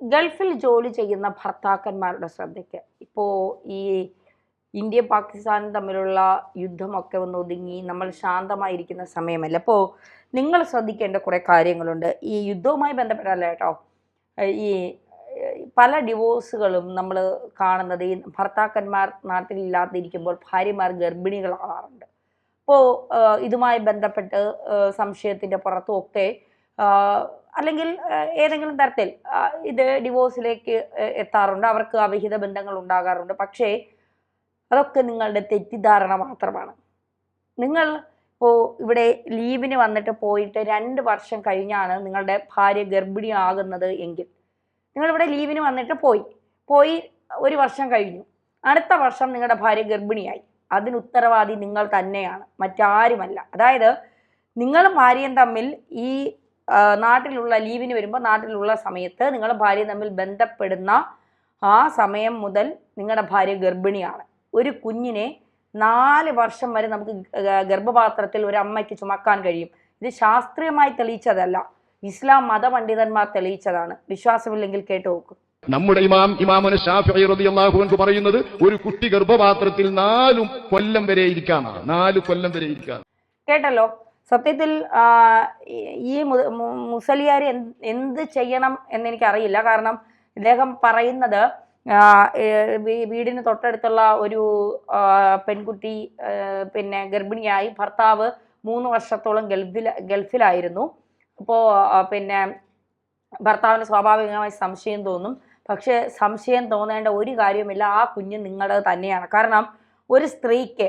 ഗൾഫിൽ ജോലി ചെയ്യുന്ന ഭർത്താക്കന്മാരുടെ ശ്രദ്ധയ്ക്ക്. ഇപ്പോൾ ഈ ഇന്ത്യ പാകിസ്ഥാൻ തമ്മിലുള്ള യുദ്ധമൊക്കെ ഒന്ന് ഒതുങ്ങി നമ്മൾ ശാന്തമായിരിക്കുന്ന സമയമല്ല? അപ്പോൾ നിങ്ങൾ ശ്രദ്ധിക്കേണ്ട കുറേ കാര്യങ്ങളുണ്ട്. ഈ യുദ്ധവുമായി ബന്ധപ്പെട്ടല്ല കേട്ടോ ഈ പല ഡിവോഴ്സുകളും നമ്മൾ കാണുന്നത് ഈ ഭർത്താക്കന്മാർ നാട്ടിലില്ലാതിരിക്കുമ്പോൾ ഭാര്യമാർ ഗർഭിണികളാവാറുണ്ട് അപ്പോൾ ഇതുമായി ബന്ധപ്പെട്ട് സംശയത്തിന്റെ പുറത്തും ഒക്കെ ആഹ് അല്ലെങ്കിൽ ഏതെങ്കിലും തരത്തിൽ ഇത് ഡിവോഴ്സിലേക്ക് എത്താറുണ്ട്. അവർക്ക് അവിഹിത ബന്ധങ്ങൾ ഉണ്ടാകാറുണ്ട്. പക്ഷേ അതൊക്കെ നിങ്ങളുടെ തെറ്റിദ്ധാരണ മാത്രമാണ്. നിങ്ങൾ ഇപ്പോൾ ഇവിടെ ലീവിന് വന്നിട്ട് പോയിട്ട് രണ്ട് വർഷം കഴിഞ്ഞാണ് നിങ്ങളുടെ ഭാര്യ ഗർഭിണിയാകുന്നത് എങ്കിൽ. നിങ്ങളിവിടെ ലീവിന് വന്നിട്ട് പോയി. പോയി ഒരു വർഷം കഴിഞ്ഞു. അടുത്ത വർഷം നിങ്ങളുടെ ഭാര്യ ഗർഭിണിയായി. അതിന് ഉത്തരവാദി നിങ്ങൾ തന്നെയാണ്. മറ്റാരുമല്ല. അതായത് നിങ്ങളും ഭാര്യയും തമ്മിൽ ഈ നാട്ടിലുള്ള ലീവിന് വരുമ്പോൾ നാട്ടിലുള്ള സമയത്ത് നിങ്ങളുടെ ഭാര്യ തമ്മിൽ ബന്ധപ്പെടുന്ന ആ സമയം മുതൽ നിങ്ങളുടെ ഭാര്യ ഗർഭിണിയാണ്. ഒരു കുഞ്ഞിനെ നാല് വർഷം വരെ നമുക്ക് ഗർഭപാത്രത്തിൽ ഒരു അമ്മയ്ക്ക് ചുമക്കാൻ കഴിയും. ഇത് ശാസ്ത്രീയമായി തെളിയിച്ചതല്ല. ഇസ്ലാം മതപണ്ഡിതന്മാർ തെളിയിച്ചതാണ്. വിശ്വാസമില്ലെങ്കിൽ കേട്ടു നോക്കൂ. നമ്മുടെ ഇമാം ഇമാമന് ഷാഫി അൻഹു പറയുന്നത് ഒരു കുട്ടി ഗർഭപാത്രത്തിൽ നാലും കൊല്ലം വരെ ഇരിക്കാനാണ്. നാല് കൊല്ലം വരെ ഇരിക്കാൻ കേട്ടല്ലോ? സത്യത്തിൽ ഈ- മുസലിയാർ എന്ത് ചെയ്യണം എന്നെനിക്കറിയില്ല. കാരണം ഇദ്ദേഹം പറയുന്നത് വീടിന് തൊട്ടടുത്തുള്ള ഒരു പെൺകുട്ടി പിന്നെ ഗർഭിണിയായി ഭർത്താവ് മൂന്ന് വർഷത്തോളം ഗൾഫിൽ ഗൾഫിലായിരുന്നു. അപ്പോൾ പിന്നെ ഭർത്താവിന് സ്വാഭാവികമായി സംശയം തോന്നും. പക്ഷേ സംശയം തോന്നേണ്ട ഒരു കാര്യമില്ല ആ കുഞ്ഞ് നിങ്ങളുടെ തന്നെയാണ്. കാരണം ഒരു സ്ത്രീക്ക്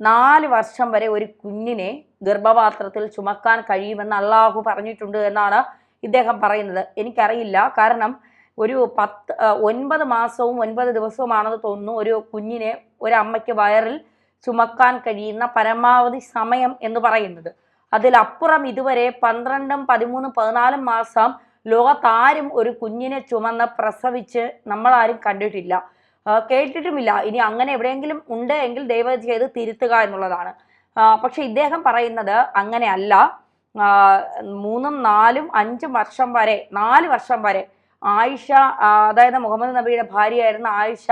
നാല് വർഷം വരെ ഒരു കുഞ്ഞിനെ ഗർഭപാത്രത്തിൽ ചുമക്കാൻ കഴിയുമെന്ന് അള്ളാഹു പറഞ്ഞിട്ടുണ്ട് എന്നാണ് ഇദ്ദേഹം പറയുന്നത്. എനിക്കറിയില്ല. കാരണം ഒരു പത്ത് ഒൻപത് മാസവും ഒൻപത് ദിവസവുമാണെന്ന് തോന്നുന്നു ഒരു കുഞ്ഞിനെ ഒരു അമ്മയ്ക്ക് വയറിൽ ചുമക്കാൻ കഴിയുന്ന പരമാവധി സമയം എന്ന് പറയുന്നത്. അതിലപ്പുറം ഇതുവരെ പന്ത്രണ്ടും പതിമൂന്നും പതിനാലും മാസം ലോകത്താരും ഒരു കുഞ്ഞിനെ ചുമന്ന് പ്രസവിച്ച് നമ്മളാരും കണ്ടിട്ടില്ല. കേട്ടിട്ടുമില്ല. ഇനി അങ്ങനെ എവിടെയെങ്കിലും ഉണ്ട് എങ്കിൽ ദയവ് ചെയ്ത് തിരുത്തുക എന്നുള്ളതാണ്. പക്ഷെ ഇദ്ദേഹം പറയുന്നത് അങ്ങനെയല്ല. മൂന്നും നാലും അഞ്ചും വർഷം വരെ നാല് വർഷം വരെ ആയിഷ അതായത് മുഹമ്മദ് നബിയുടെ ഭാര്യയായിരുന്ന ആയിഷ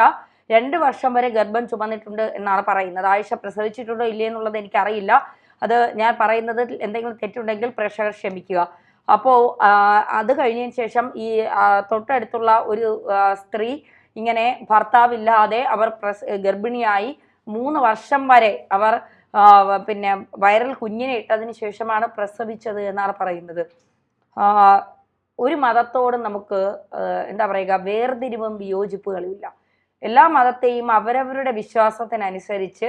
രണ്ട് വർഷം വരെ ഗർഭം ചുമന്നിട്ടുണ്ട് എന്നാണ് പറയുന്നത്. ആയിഷ പ്രസവിച്ചിട്ടുണ്ടോ ഇല്ലേ എന്നുള്ളത് എനിക്കറിയില്ല. അത് ഞാൻ പറയുന്നത് എന്തെങ്കിലും തെറ്റുണ്ടെങ്കിൽ പ്രേക്ഷകർ ക്ഷമിക്കുക. അപ്പോൾ അത് കഴിഞ്ഞതിന് ശേഷം ഈ തൊട്ടടുത്തുള്ള ഒരു സ്ത്രീ ഇങ്ങനെ ഭർത്താവില്ലാതെ അവർ പ്രസ് ഗർഭിണിയായി മൂന്ന് വർഷം വരെ അവർ പിന്നെ വൈറൽ കുഞ്ഞിനെ ഇട്ടതിന് ശേഷമാണ് പ്രസവിച്ചത് എന്നാണ് പറയുന്നത്. ഒരു മതത്തോടും നമുക്ക് എന്താ പറയുക വേർതിരിവും വിയോജിപ്പുകളില്ല. എല്ലാ മതത്തെയും അവരവരുടെ വിശ്വാസത്തിനനുസരിച്ച്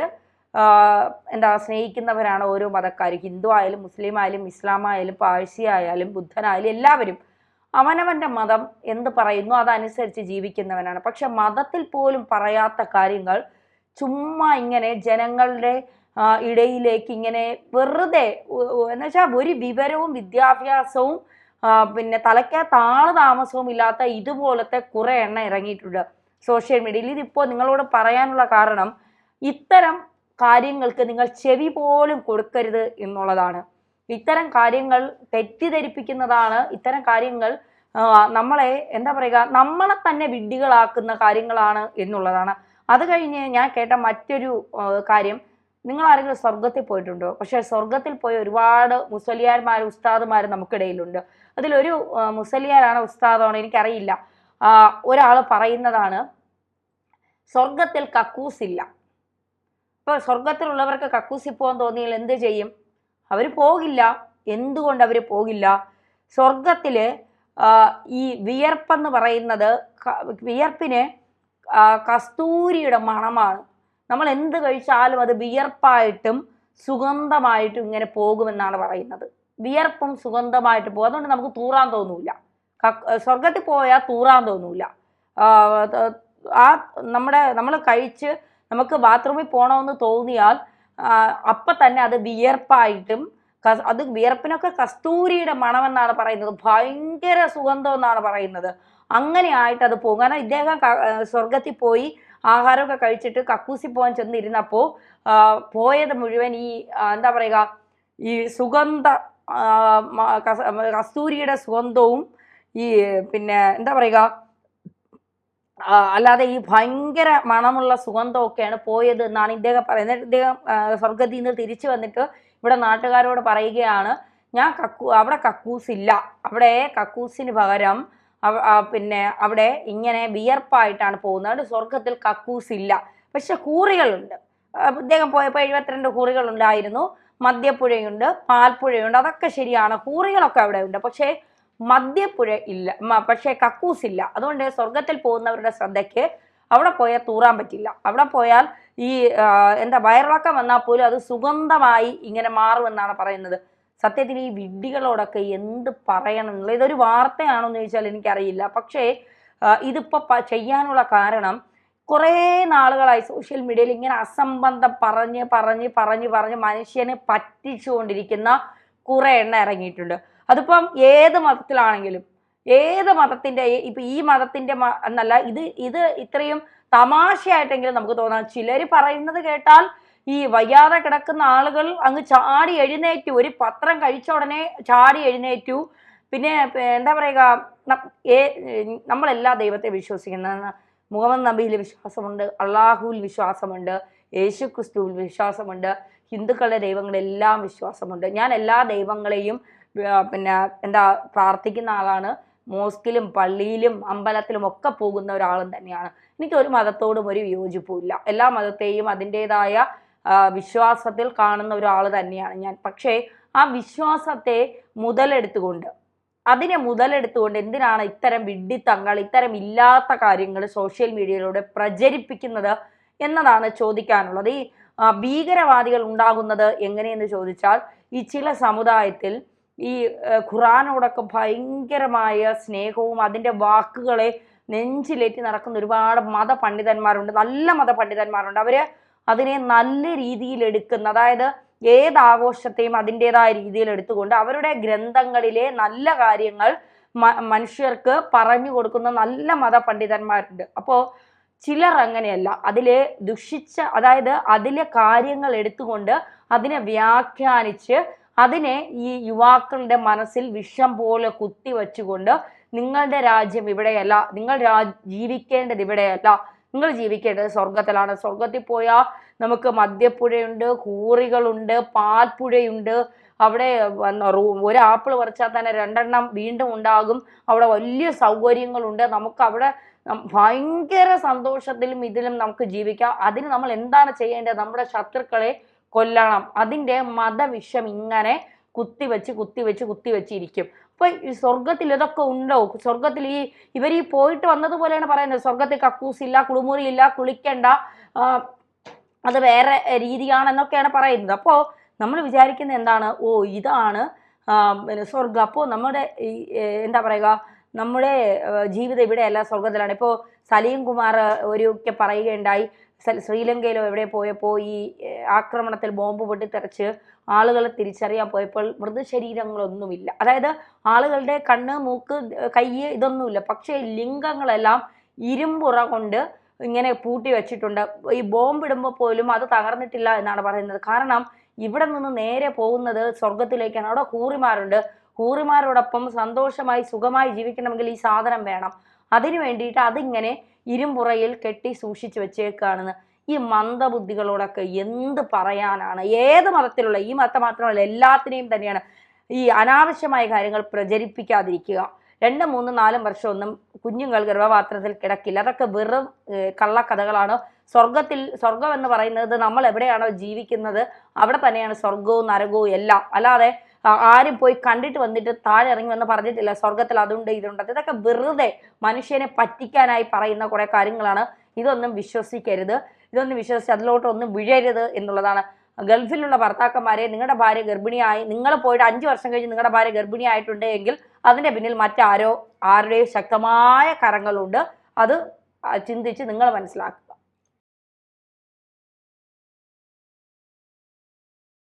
എന്താ സ്നേഹിക്കുന്നവരാണ് ഓരോ മതക്കാർ ഹിന്ദു ആയാലും മുസ്ലിം ആയാലും ഇസ്ലാം ആയാലും പാഴ്സി ആയാലും ബുദ്ധനായാലും എല്ലാവരും അവനവന്റെ മതം എന്ത് പറയുന്നു അതനുസരിച്ച് ജീവിക്കുന്നവനാണ്. പക്ഷെ മതത്തിൽ പോലും പറയാത്ത കാര്യങ്ങൾ ചുമ്മാ ഇങ്ങനെ ജനങ്ങളുടെ ഇടയിലേക്ക് ഇങ്ങനെ വെറുതെ എന്ന് വെച്ചാൽ ഒരു വിവരവും വിദ്യാഭ്യാസവും പിന്നെ തലയ്ക്കകത്ത് ആൾ താമസവും ഇല്ലാത്ത ഇതുപോലത്തെ കുറെ എണ്ണ ഇറങ്ങിയിട്ടുണ്ട് സോഷ്യൽ മീഡിയയിൽ. ഇതിപ്പോൾ നിങ്ങളോട് പറയാനുള്ള കാരണം ഇത്തരം കാര്യങ്ങൾക്ക് നിങ്ങൾ ചെവി പോലും കൊടുക്കരുത് എന്നുള്ളതാണ്. ഇത്തരം കാര്യങ്ങൾ തെറ്റിദ്ധരിപ്പിക്കുന്നതാണ് ഇത്തരം കാര്യങ്ങൾ നമ്മളെ എന്താ പറയുക നമ്മളെ തന്നെ വിഡ്ഢികളാക്കുന്ന കാര്യങ്ങളാണ് എന്നുള്ളതാണ്. അത് കഴിഞ്ഞ് ഞാൻ കേട്ട മറ്റൊരു കാര്യം നിങ്ങൾ ആരെങ്കിലും സ്വർഗത്തിൽ പോയിട്ടുണ്ടോ? പക്ഷേ സ്വർഗത്തിൽ പോയ ഒരുപാട് മുസലിയാർമാർ ഉസ്താദുമാർ നമുക്കിടയിലുണ്ട്. അതിലൊരു മുസലിയാരാണ് ഉസ്താദാണോ എനിക്കറിയില്ല. ഒരാൾ പറയുന്നതാണ് സ്വർഗത്തിൽ കക്കൂസില്ല ഇപ്പോൾ സ്വർഗത്തിലുള്ളവർക്ക് കക്കൂസിൽ പോകാൻ തോന്നിയാൽ എന്ത് ചെയ്യും? അവർ പോകില്ല. എന്തുകൊണ്ട് അവർ പോകില്ല? സ്വർഗത്തിൽ ഈ വിയർപ്പെന്ന് പറയുന്നത് വിയർപ്പിന് കസ്തൂരിയുടെ മണമാണ്. നമ്മൾ എന്ത് കഴിച്ചാലും അത് വിയർപ്പായിട്ടും സുഗന്ധമായിട്ടും ഇങ്ങനെ പോകുമെന്നാണ് പറയുന്നത്. വിയർപ്പും സുഗന്ധമായിട്ട് പോകും. അതുകൊണ്ട് നമുക്ക് തൂറാൻ തോന്നൂല. സ്വർഗത്തിൽ പോയാൽ തൂറാൻ തോന്നൂല. ആ, നമ്മുടെ നമ്മൾ കഴിച്ച് നമുക്ക് ബാത്റൂമിൽ പോകണമെന്ന് തോന്നിയാൽ അപ്പം തന്നെ അത് വിയർപ്പായിട്ടും അത് വിയർപ്പിനൊക്കെ കസ്തൂരിയുടെ മണമെന്നാണ് പറയുന്നത്. ഭയങ്കര സുഗന്ധം എന്നാണ് പറയുന്നത്. അങ്ങനെയായിട്ട് അത് പോകും. കാരണം ഇദ്ദേഹം സ്വർഗത്തിൽ പോയി ആഹാരമൊക്കെ കഴിച്ചിട്ട് കക്കൂസി പോകാൻ ചെന്നിരുന്നപ്പോൾ പോയത് മുഴുവൻ ഈ എന്താ പറയുക ഈ സുഗന്ധ കസ്തൂരിയുടെ സുഗന്ധവും ഈ പിന്നെ എന്താ പറയുക അല്ലാതെ ഈ ഭയങ്കര മണമുള്ള സുഗന്ധമൊക്കെയാണ് പോയത് എന്നാണ് ഇദ്ദേഹം പറയുന്നത്. ഇദ്ദേഹം സ്വർഗത്തിൽ നിന്ന് തിരിച്ചു വന്നിട്ട് ഇവിടെ നാട്ടുകാരോട് പറയുകയാണ് ഞാൻ കക്കൂ അവിടെ കക്കൂസില്ല. അവിടെ കക്കൂസിന് പകരം പിന്നെ അവിടെ ഇങ്ങനെ വിയർപ്പായിട്ടാണ് പോകുന്നത്. സ്വർഗത്തിൽ കക്കൂസ് ഇല്ല പക്ഷെ കൂറികളുണ്ട്. ഇദ്ദേഹം പോയപ്പോൾ എഴുപത്തിരണ്ട് കൂറികളുണ്ടായിരുന്നു. മദ്യപ്പുഴയുണ്ട് പാൽപ്പുഴയുണ്ട്. അതൊക്കെ ശരിയാണ്. കൂറികളൊക്കെ അവിടെ ഉണ്ട്. പക്ഷേ മദ്യപ്പുഴ ഇല്ല. പക്ഷേ കക്കൂസ് ഇല്ല. അതുകൊണ്ട് സ്വർഗത്തിൽ പോകുന്നവരുടെ ശ്രദ്ധയ്ക്ക് അവിടെ പോയാൽ തൂറാൻ പറ്റില്ല. അവിടെ പോയാൽ ഈ എന്താ വയറിളക്കം വന്നാൽ പോലും അത് സുഗന്ധമായി ഇങ്ങനെ മാറുമെന്നാണ് പറയുന്നത്. സത്യത്തിൽ ഈ വിഡ്ഢികളോടൊക്കെ എന്ത് പറയണം എന്നുള്ളത് ഇതൊരു വാർത്തയാണോ എന്ന് ചോദിച്ചാൽ എനിക്കറിയില്ല. പക്ഷേ ഇതിപ്പോൾ ഇതിപ്പോ ചെയ്യാനുള്ള കാരണം കുറേ നാളുകളായി സോഷ്യൽ മീഡിയയിൽ ഇങ്ങനെ അസംബന്ധം പറഞ്ഞ് പറഞ്ഞ് പറഞ്ഞ് പറഞ്ഞ് മനുഷ്യനെ പറ്റിച്ചുകൊണ്ടിരിക്കുന്ന കുറേ എണ്ണ ഇറങ്ങിയിട്ടുണ്ട്. അതിപ്പം ഏത് മതത്തിലാണെങ്കിലും ഏത് മതത്തിന്റെ ഇപ്പൊ ഈ മതത്തിന്റെ എന്നല്ല ഇത് ഇത് ഇത്രയും തമാശയായിട്ടെങ്കിലും നമുക്ക് തോന്നാം. ചിലർ പറയുന്നത് കേട്ടാൽ ഈ വയ്യാതെ കിടക്കുന്ന ആളുകൾ അങ്ങ് ചാടി എഴുന്നേറ്റു. ഒരു പത്രം കഴിച്ച ഉടനെ ചാടി എഴുന്നേറ്റു. പിന്നെ എന്താ പറയുക നമ്മളെല്ലാ ദൈവത്തെ വിശ്വസിക്കുന്ന മുഹമ്മദ് നബിയിൽ വിശ്വാസമുണ്ട് അള്ളാഹുവിൽ വിശ്വാസമുണ്ട് യേശു ക്രിസ്തുവിൽ വിശ്വാസമുണ്ട് ഹിന്ദുക്കളുടെ ദൈവങ്ങളെല്ലാം വിശ്വാസമുണ്ട്. ഞാൻ എല്ലാ ദൈവങ്ങളെയും പിന്നെ എന്താ പ്രാർത്ഥിക്കുന്ന ആളാണ്. മോസ്കിലും പള്ളിയിലും അമ്പലത്തിലും ഒക്കെ പോകുന്ന ഒരാളും തന്നെയാണ്. എനിക്ക് ഒരു മതത്തോടും ഒരു വിയോജിപ്പുമില്ല എല്ലാ മതത്തെയും അതിന്റെതായ വിശ്വാസത്തിൽ കാണുന്ന ഒരാൾ തന്നെയാണ് ഞാൻ. പക്ഷേ ആ വിശ്വാസത്തെ മുതലെടുത്തുകൊണ്ട് അതിനെ മുതലെടുത്തുകൊണ്ട് എന്തിനാണ് ഇത്തരം വിഡ്ഢിത്തങ്ങൾ ഇത്തരം ഇല്ലാത്ത കാര്യങ്ങൾ സോഷ്യൽ മീഡിയയിലൂടെ പ്രചരിപ്പിക്കുന്നത് എന്നതാണ് ചോദിക്കാനുള്ളത്. ഈ ഭീകരവാദികൾ ഉണ്ടാകുന്നത് എങ്ങനെയെന്ന് ചോദിച്ചാൽ ഈ ചില സമുദായത്തിൽ ഈ ഖുറാനോടൊക്കെ ഭയങ്കരമായ സ്നേഹവും അതിന്റെ വാക്കുകളെ നെഞ്ചിലേറ്റി നടക്കുന്ന ഒരുപാട് മത പണ്ഡിതന്മാരുണ്ട് നല്ല മത പണ്ഡിതന്മാരുണ്ട് അവർ അതിനെ നല്ല രീതിയിൽ എടുക്കുന്ന അതായത് ഏത് ആഘോഷത്തെയും അതിന്റെതായ രീതിയിൽ എടുത്തുകൊണ്ട് അവരുടെ ഗ്രന്ഥങ്ങളിലെ നല്ല കാര്യങ്ങൾ മനുഷ്യർക്ക് പറഞ്ഞു കൊടുക്കുന്ന നല്ല മത പണ്ഡിതന്മാരുണ്ട് അപ്പോൾ ചിലർ അങ്ങനെയല്ല. അതിലെ ദുഷിച്ച അതായത് അതിലെ കാര്യങ്ങൾ എടുത്തുകൊണ്ട് അതിനെ വ്യാഖ്യാനിച്ച് അതിനെ ഈ യുവാക്കളുടെ മനസ്സിൽ വിഷം പോലെ കുത്തി വച്ചുകൊണ്ട് നിങ്ങളുടെ രാജ്യം ഇവിടെയല്ല നിങ്ങൾ രാ ജീവിക്കേണ്ടത് ഇവിടെയല്ല നിങ്ങൾ ജീവിക്കേണ്ടത് സ്വർഗത്തിലാണ് സ്വർഗത്തിൽ പോയാൽ നമുക്ക് മദ്യപ്പുഴയുണ്ട് കൂറികളുണ്ട് പാൽപ്പുഴയുണ്ട്. അവിടെ ഒരു ആപ്പിൾ പറിച്ചാൽ തന്നെ രണ്ടെണ്ണം വീണ്ടും ഉണ്ടാകും. അവിടെ വലിയ സൗകര്യങ്ങളുണ്ട്. നമുക്ക് അവിടെ ഭയങ്കര സന്തോഷത്തിലും ഇതിലും നമുക്ക് ജീവിക്കാം. അതിന് നമ്മൾ എന്താണ് ചെയ്യേണ്ടത്? നമ്മുടെ ശത്രുക്കളെ കൊല്ലണം. അതിന്റെ മതവിഷം ഇങ്ങനെ കുത്തിവെച്ച് കുത്തിവെച്ച് കുത്തിവെച്ചിരിക്കും അപ്പൊ ഈ സ്വർഗത്തിൽ ഇതൊക്കെ ഉണ്ടോ? സ്വർഗത്തിൽ ഈ ഇവർ ഈ പോയിട്ട് വന്നതുപോലെയാണ് പറയുന്നത്. സ്വർഗത്തിൽ കക്കൂസില്ല കുളിമുറിയില്ല കുളിക്കണ്ട അത് വേറെ രീതിയാണെന്നൊക്കെയാണ് പറയുന്നത്. അപ്പോൾ നമ്മൾ വിചാരിക്കുന്നത് എന്താണ്? ഓ ഇതാണ് പിന്നെ സ്വർഗം അപ്പോൾ നമ്മുടെ എന്താ പറയുക? നമ്മുടെ ജീവിതം ഇവിടെയല്ല സ്വർഗത്തിലാണ് ഇപ്പോൾ സലീം കുമാർ ഒരു ഒക്കെ പറയുകയുണ്ടായി. ശ്രീലങ്കയിലോ എവിടെ പോയപ്പോൾ ഈ ആക്രമണത്തിൽ ബോംബ് പൊട്ടിത്തെറിച്ച് ആളുകളെ തിരിച്ചറിയാൻ പോയപ്പോൾ മൃതശരീരങ്ങളൊന്നുമില്ല. അതായത് ആളുകളുടെ കണ്ണ് മൂക്ക് കൈ ഇതൊന്നുമില്ല. പക്ഷേ ലിംഗങ്ങളെല്ലാം ഇരുമ്പുറ കൊണ്ട് ഇങ്ങനെ പൂട്ടി വെച്ചിട്ടുണ്ട്. ഈ ബോംബ് ഇടുമ്പോൾ പോലും അത് തകർന്നിട്ടില്ല എന്നാണ് പറയുന്നത്. കാരണം ഇവിടെ നിന്ന് നേരെ പോകുന്നത് സ്വർഗത്തിലേക്കാണ് അവിടെ ഹൂറിമാരുണ്ട്. ഹൂറിമാരോടൊപ്പം സന്തോഷമായി സുഖമായി ജീവിക്കണമെങ്കിൽ ഈ സാധനം വേണം. അതിനു വേണ്ടിയിട്ട് അതിങ്ങനെ ഇരുമ്പുറയിൽ കെട്ടി സൂക്ഷിച്ചു വെച്ചേക്കാണെന്ന് ഈ മന്ദബുദ്ധികളോടൊക്കെ എന്ത് പറയാനാണ്? ഏത് മതത്തിലുള്ള? ഈ മതത്തെ മാത്രമല്ല എല്ലാത്തിനെയും തന്നെയാണ് ഈ അനാവശ്യമായ കാര്യങ്ങൾ പ്രചരിപ്പിക്കാതിരിക്കുക. രണ്ട് മൂന്ന് നാലും വർഷമൊന്നും കുഞ്ഞുങ്ങൾ ഗർഭപാത്രത്തിൽ കിടക്കില്ല. അതൊക്കെ വെറും കള്ളക്കഥകളാണ്. സ്വർഗത്തിൽ സ്വർഗം എന്ന് പറയുന്നത് നമ്മൾ എവിടെയാണോ ജീവിക്കുന്നത് അവിടെ തന്നെയാണ് സ്വർഗവും നരകവും എല്ലാം. അല്ലാതെ ആരും പോയി കണ്ടിട്ട് വന്നിട്ട് താഴെ ഇറങ്ങി വന്ന് പറഞ്ഞിട്ടില്ല സ്വർഗത്തിൽ അതുണ്ട് ഇതുണ്ട്. ഇതൊക്കെ വെറുതെ മനുഷ്യനെ പറ്റിക്കാനായി പറയുന്ന കുറെ കാര്യങ്ങളാണ്. ഇതൊന്നും വിശ്വസിക്കരുത്. ഇതൊന്നും വിശ്വസിച്ച് അതിലോട്ടൊന്നും വിഴരുത് എന്നുള്ളതാണ്. ഗൾഫിലുള്ള ഭർത്താക്കന്മാരെ നിങ്ങളുടെ ഭാര്യ ഗർഭിണിയായി നിങ്ങൾ പോയിട്ട് അഞ്ച് വർഷം കഴിഞ്ഞ് നിങ്ങളുടെ ഭാര്യ ഗർഭിണിയായിട്ടുണ്ട് എങ്കിൽ അതിന്റെ പിന്നിൽ മറ്റാരോ ആരുടെയും ശക്തമായ കരങ്ങളുണ്ട്. അത് ചിന്തിച്ച് നിങ്ങൾ മനസ്സിലാക്കുക.